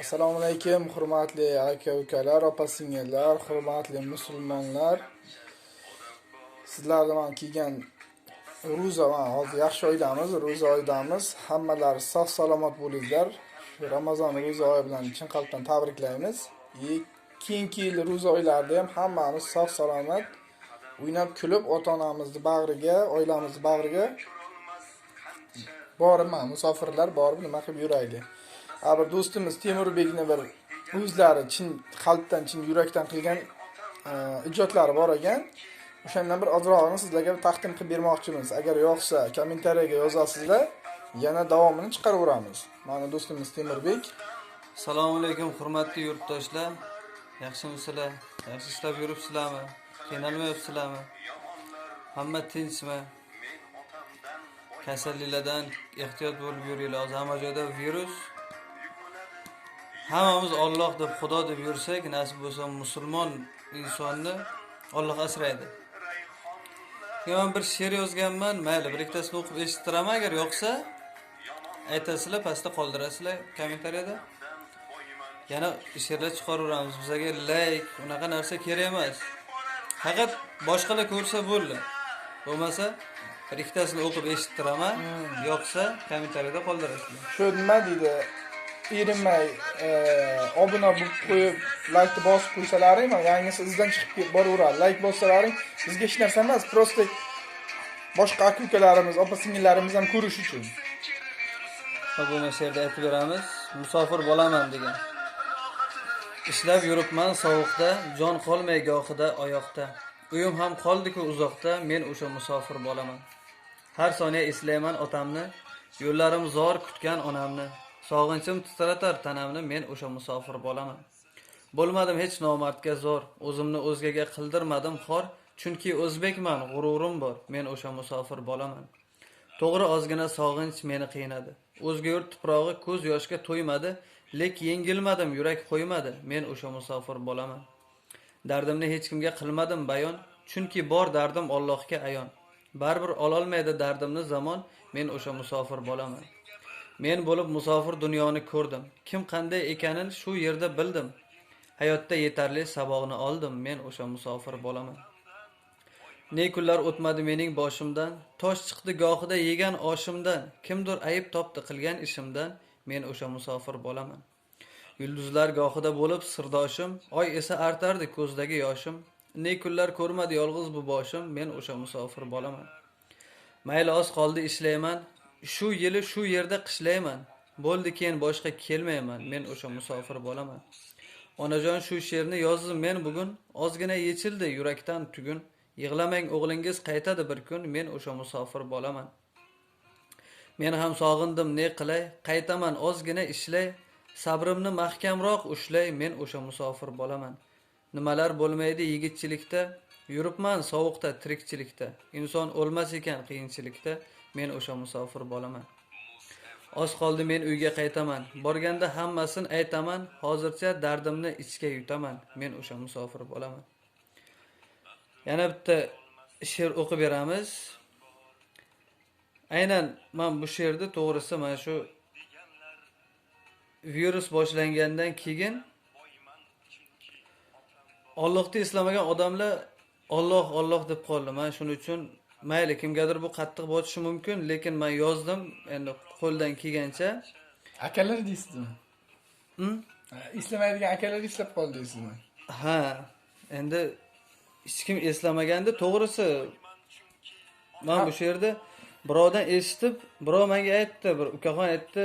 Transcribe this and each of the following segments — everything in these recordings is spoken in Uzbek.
assalomu alaykum hurmatli aka ukalar opa singillar hurmatli musulmonlar. Sizlarni man kiygan ro'za man hozir yaxshi oydamiz ro'za oydamiz. Hammalari sog' salomat bo'linglar ramazon ro'za oyi bilan chin qalbdan tabriklaymiz. Keyingi yil ro'za oylarida ham hammamiz sog' salomat o'ynab kulib ota onamizni bag'riga oilamizni bag'riga. Borib musofirlar borib nima bir do'stimiz temurbekni bir o'zlari chin qalbdan chin yurakdan qilgan ijodlari bor ekan o'shandan bir ozrog'ini sizlarga taqdim qilib bermoqchimiz agar yoqsa kommentariyaga yozasizlar yana davomini chiqaraveramiz mana do'stimiz temurbek assalomu alaykum hurmatli yurtdoshlar yaxshimisizlar yaxshi ishlab yuribsizlarmi qiynalmayapsizlarmi hamma tinchmi? Kasalliklardan ehtiyot bo'lib yuringlar hozir hamma joyda virus hammamiz olloh deb xudo deb yursak nasib bo'lsa musulmon insonni olloh asraydi. Man bir she'r yozganman mayli bir ikkitasini o'qib eshittiraman agar yoqsa aytasizlar pastda qoldirasizlar kommentariyada. Yana she'rlar chiqaraveramiz bizlarga layk unaqa narsa kerak emas. Faqat boshqalar ko'rsa bo'ldi. Bo'lmasa bir ikkitasini o'qib eshittiraman yoqsa kommentariyada qoldirasizlar. Shu nima deydi erinmay e, obuna bo'lib qo'yib laykni bosib qo'ysalaring mana yangisi izdan chiqib ketib boraveradi layk bossalaring bizga hech narsa emas просто boshqa aka ukalarimiz opa singillarimiz ham ko'rish uchun va bo'lma she'rda aytib beramiz musofir bo'laman degan ishlab yuribman sovuqda jon qolmay gohida oyoqda uyim ham qoldiku uzoqda men o'sha musofir bo'laman har soniya eslayman otamni yo'llarim zor kutgan onamni Sog'inchim titratar tanamni men o'sha musofir bo'laman. Bo'lmadim hech nomardga zo'r o'zimni o'zgaga qildirmadim xor chunki o'zbekman g'ururim bor men o'sha musofir bo'laman. To'g'ri ozgina sog'inch meni qiynadi. O'zga yurt tuprog'i ko'z yoshga to'ymadi lek yengilmadim yurak qo'ymadi men o'sha musofir bo'laman. Dardimni hech kimga qilmadim bayon chunki bor dardim Allohga ayon. Baribir ololmaydi dardimni zamon men o'sha musofir bo'laman. Men bo'lib musofir dunyoni ko'rdim. Kim qanday ekanini shu yerda bildim. Hayotda yetarli saboqni oldim. Men o'sha musofir bo'laman. Ne kunlar o'tmadi mening boshimdan. Tosh chiqdi gohida yegan oshimdan. Kimdir ayb topdi qilgan ishimdan. Men o'sha musofir bo'laman. Yulduzlar gohida bo'lib sirdoshim. Oy esa artardi ko'zdagi yoshim. Ne kunlar ko'rmadi yolg'iz bu boshim. Men o'sha musofir bo'laman. Mayli oz qoldi ishlayman. Shu yili shu yerda qishlayman. Bo'ldi keyin boshqa kelmayman. Men o'sha musofir bo'laman. Onajon shu she'rni yozdim. Men bugun ozgina yechildi yurakdan tugun. Yig'lamang o'g'lingiz qaytadi bir kun men o'sha musofir bo'laman. Men ham sog'indim ne qilay? Qaytaman ozgina ishlay. Sabrimni mahkamroq ushlay men o'sha musofir bo'laman. Nimalar bo'lmaydi yigitchilikda? Yuribman sovuqda tirikchilikda. Inson o'lmas ekan qiyinchilikda. Men o'sha musofir bo'laman. Oz qoldi men uyga qaytaman. Borganda hammasini aytaman hozircha dardimni ichga yutaman. Men o'sha musofir bo'laman. Yana bitta she'r o'qib beramiz. Aynan man bu she'rni to'g'risi mana shu virus boshlangandan keyin Allohni eslamagan odamlar Alloh Alloh deb qoldi. Men shuning uchun mayli kimgadir bu qattiq botishi mumkin, lekin men yozdim endi qo'ldan kelgancha. akalar deysizmi? Ha, eslamaydigan akalar eslab qoldi deysizmi Ha, endi hech kim eslamaganda to'g'risi men bu she'rni birovdan eshitib, birov menga aytdi, bir ukaxon aytdi,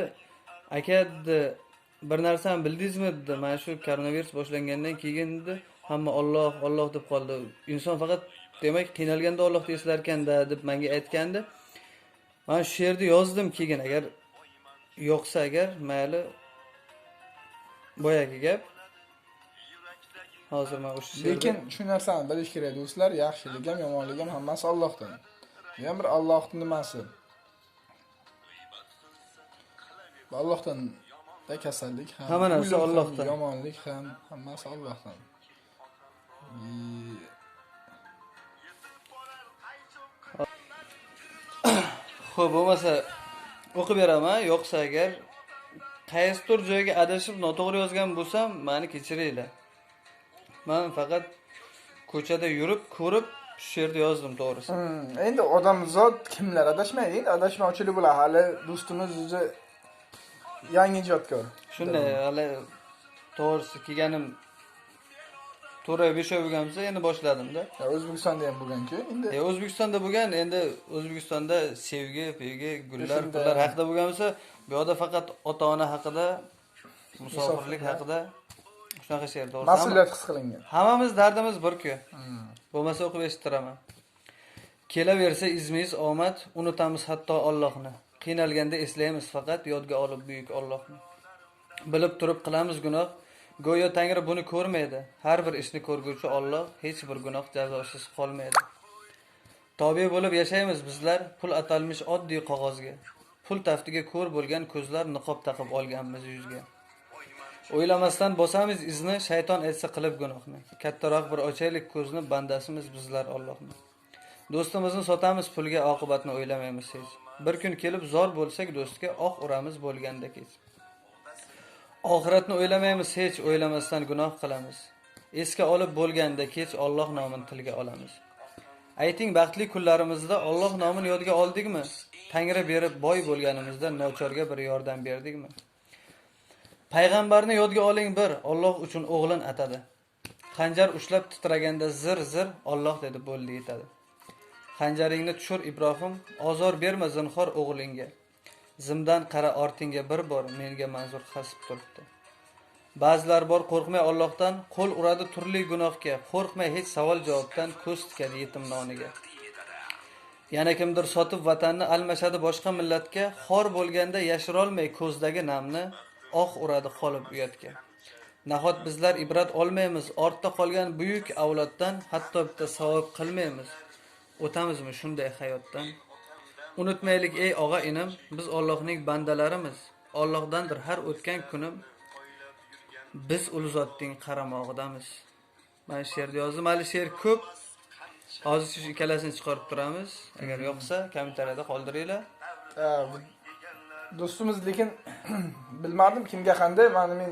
aka dedi, bir narsani bildingizmi dedi, mana shu koronavirus boshlangandan keyin dedi, hamma Alloh, Alloh deb qoldi. Inson faqat demak qiynalganda Allohni eslar ekanda deb menga aytgandi. Men shu she'rni yozdim keyin agar yo'qsa agar mayli boyagi gap. Hozir men o'sha lekin shu narsani bilish kerak do'stlar yaxshilik ham yomonlik ham hammasi Allohdan bu ham bir Allohning nimasi Bu Allohdan da kasallik ham Hamma narsa Allohdan. yomonlik ham hammasi Allohdan Xo'p, bo'lmasa o'qib beraman, yo'qsa agar qaysidir joyga adashib noto'g'ri yozgan bo'lsam mani kechiringlar. Man faqat ko'chada yurib ko'rib shu yerda yozdim to'g'risi. Hmm, endi odam zot kimlar? Adashmaydi endi adashmovchilik bo'ladi. Hali do'stimiz o'zi yangi ijodkor. Shunday hali to'g'risi kelganim to'rt oy besh oy bo'lgan bo'lsa endi boshladim-da. O'zbekistonda ham bo'lganku endi E, O'zbekistonda bo'lgan, endi O'zbekistonda sevgi, sevgi, gullar, pullar haqida bo'lgan bo'lsa, bu yoqda faqat ota-ona haqida, musofirlik haqida shunaqa she'r to'g'ri. mas'uliyat his qilingan Hammamiz dardimiz bir-ku. Hmm. Bo'lmasa o'qib eshittiraman. Kelaversa izmiz omad, unutamiz hatto Allohni. Qiynalganda eslaymiz faqat yodga olib buyuk Allohni. Bilib turib qilamiz gunoh, go'yo Tangri buni ko'rmaydi. Har bir ishni ko'rguvchi Alloh hech bir gunoh jazosiz qolmaydi. Tobe bo'lib yashaymiz bizlar, pul atalmish oddiy qog'ozga. Pul taftiga ko'r bo'lgan ko'zlar niqob taqib olganmiz yuzga. O'ylamasdan bosamiz izni, shayton aytsa qilib gunohni. Kattaroq bir ochaylik ko'zni bandasimiz bizlar ollohni Do'stimizni sotamiz pulga oqibatni o'ylamaymiz hech. Bir kun kelib zor bo'lsak do'stga oq uramiz bo'lganda kech. Oxiratni o'ylamaymiz hech, o'ylamasdan gunoh qilamiz. Esga olib bo'lganda kech Alloh nomini tilga olamiz. Ayting baxtli kunlarimizda Alloh nomini yodga oldikmi? Tangri berib boy bo'lganimizda nochorga bir yordam berdikmi? Payg'ambarni yodga oling bir, Alloh uchun o'g'lin atadi. Xanjar ushlab titraganda zir zir Alloh dedi bo'ldi yetadi. Xanjaringni tushir Ibrohim, ozor berma zinhor o'g'lingga. Zimdan qara ortingga bir bor, menga manzur hasib turibdi. Ba'zilar bor qo'rqmay Allohdan, qo'l uradi turli gunohga, qo'rqmay hech savol javobdan ko'z tikadi yetim noniga. Yana kimdir sotib vatanni almashadi boshqa millatga, xor bo'lganda yashirolmay ko'zdagi namni oq uradi qolib uyatga. Nahot bizlar ibrat olmaymiz, ortda qolgan buyuk avloddan hatto bitta savob qilmaymiz. O'tamizmi shunday hayotdan? Unutmaylik ey og'a inim, biz Allohning bandalarimiz. Allohdandir har o'tgan kunim. Biz ul zotning qaramog'idamiz. Mana she'rni yozdim, hali she'r ko'p. Hozir shu ikkalasini chiqarib turamiz. Agar yoqsa, kommentariyada qoldiringlar. Do'stimiz lekin bilmadim kimga qanday mana men